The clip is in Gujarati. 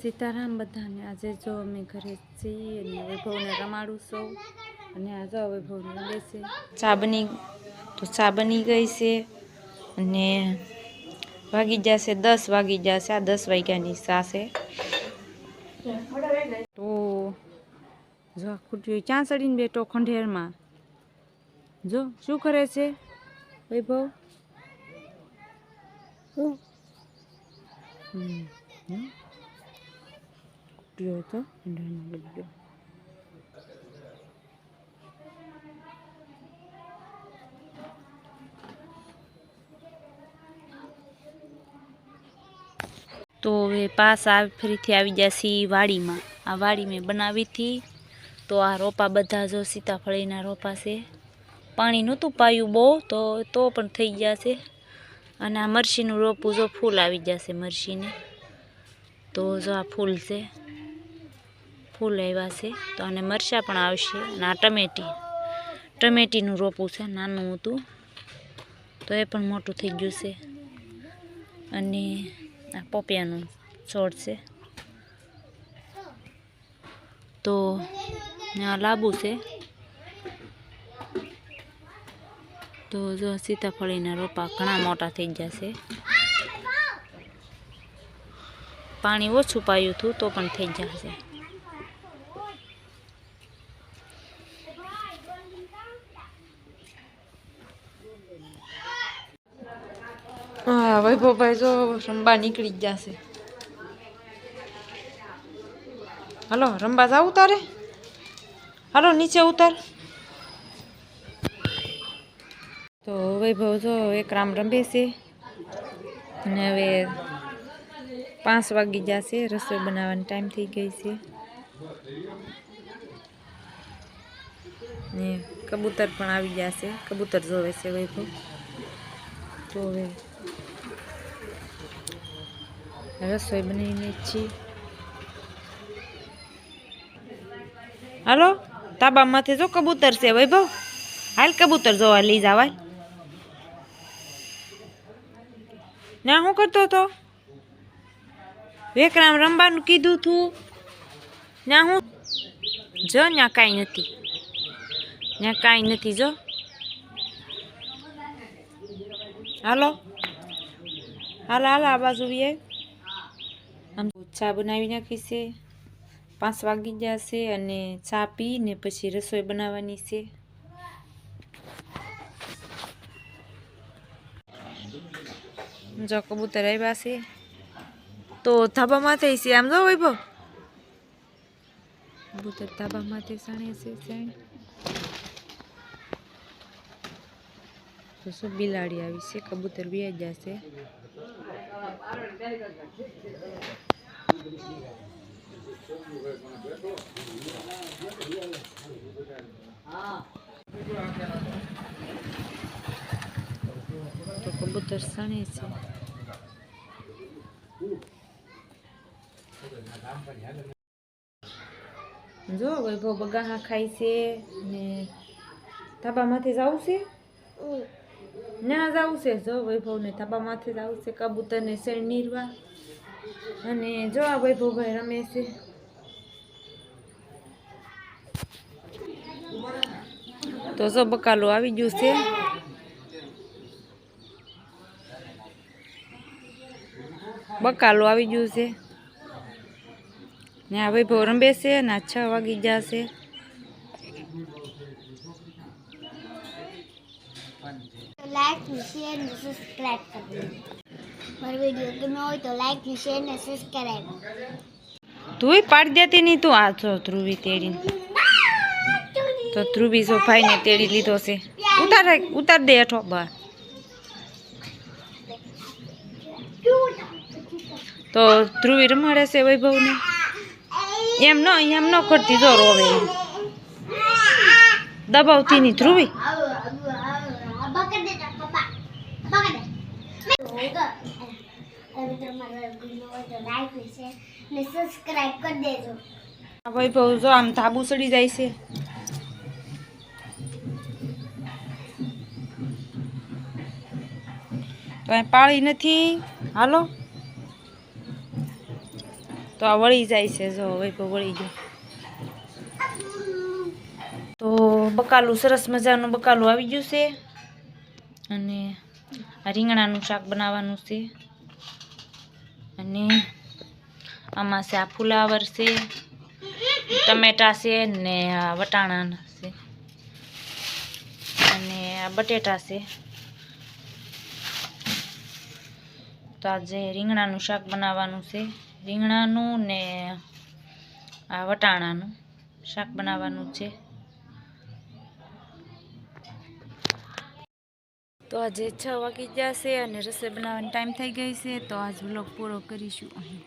સીતારામ બધાને આજે જો અમે ઘરે છીએ અને વૈભવને રમાડું છું. અને આ જો વૈભવને રમે છે. ચા બની તો ચા બની ગઈ છે. અને વાગી જશે દસ વાગી જશે. આ દસ વાગ્યાની ચા છે. તો જો ખુટ્ટીઓ ક્યાં ચડીને બેઠો ખંડેરમાં? જો શું કરે છે વૈભવ? હમ હમ. ગયો હતો ઈંડામાં લઈ ગયો તો હવે પાસ આવી, ફરીથી આવી જશે વાડીમાં. આ વાડી મેં બનાવી હતી. તો આ રોપા બધા જો સીતાફળીના રોપા છે. પાણી નહોતું પાયું બહુ, તો તો પણ થઈ ગયા છે. અને આ મરસીનું રોપું જો ફૂલ આવી જશે મરસીને તો જો આ ફૂલ છે. ફૂલ આવ્યા છે. તો અને મરચાં પણ આવશે અને ટમેટી. ટમેટીનું રોપું છે, નાનું હતું. તો એ પણ મોટું થઈ ગયું છે. અને આ પોપિયાનું છોડ છે. તો આ લાંબુ છે. તો જો સીતાફળીના રોપા ઘણા મોટા થઈ જશે પાણી ઓછું પાયું હતું તો પણ થઈ જશે હા વૈભવભાઈ જો રંબા નીકળી જ જશે હલો રંબા જાવ તારે હાલો નીચે ઉતાર તો વૈભવ જો એક રામ રમે છે અને હવે પાંચ વાગી જશે રસોઈ બનાવવાની ટાઈમ થઈ ગઈ છે ને કબૂતર પણ આવી જશે કબૂતર જોવે છે વૈભવ તો હવે રસોઈ બનાવીને છીએ. હાલો? તાબામાંથી જો કબૂતર છે વૈભવ. હાલ કબૂતર જોવા લઈ જવાય ના શું કરતો હતો? વેકરામ રમવાનું કીધું તું. ના, હું જો ત્યાં કાંઈ નથી. ત્યાં કાંઈ નથી, જો. હાલો? હાલો હાલો, આ બાજુ આમ ચા બનાવી નાખી છે. પાંચ વાગી જશે અને ચા પીને પછી રસોઈ બનાવવાની છે. જો કબૂતર આવ્યા છે. તો ધાબામાંથી છે આમ જો વૈભવ. કબૂતર ધાબામાંથી સાણે છે તો શું બિલાડી આવી છે? કબૂતર બી જશે તો કબૂતર સણે છે. જો વૈભવ બગાહા ખાય છે ને ધાબામાંથી જવું છે? ના જવું છે. જો વૈભવને ધાબામાંથી જવું છે કબૂતરને શેર નીરવા અને જો આ વૈભવભાઈ રમે છે. તો જો બકાલું આવી ગયું છે. બકાલું આવી ગયું છે. ને આ વૈભવ રમે છે ને છ વાગી જશે મારો વીડિયો ગમ્યો હોય તો લાઈક શેર અને સબસ્ક્રાઇબ તુંય પાડી દેતી નહીં તું. આ છો ધ્રુવી તેડી. તો ધ્રુવી જો ભાઈને તેડી લીધો છે. ઉતાર ઉતાર દે હેઠો બહાર તો ધ્રુવી રમાડે છે વૈભવને. એમ ન એમ ન કરતી, જો રોવે. દબાવતી નહીં ધ્રુવી બકર દે તો પપ્પા બકર દે હવે મિત્રો મારો વીડિયો હોય તો લાઈક શેર ને સબસ્ક્રાઇબ કરી દેજો આ વૈભવ જો આમ ધાબુ સડી જાય છે. તો પાળી નથી. હાલો. તો આ વળી જાય છે, જો વૈભવ વળી ગયો. તો બકાલું, સરસ મજાનું બકાલું આવી ગયું છે. અને રીંગણાનું શાક બનાવવાનું છે. અને આમાં છે આ ફુલાવર છે, ટમેટા છે ને આ વટાણાના છે. અને આ બટેટા છે. તો આજે રીંગણાનું શાક બનાવવાનું છે. રીંગણાનું ને આ વટાણાનું શાક બનાવવાનું છે. તો આજે છ વાગી ગયા છે અને રસોઈ બનાવવાનો ટાઈમ થઈ ગઈ છે. તો આજ વ્લોગ પૂરો કરીશું અહીં.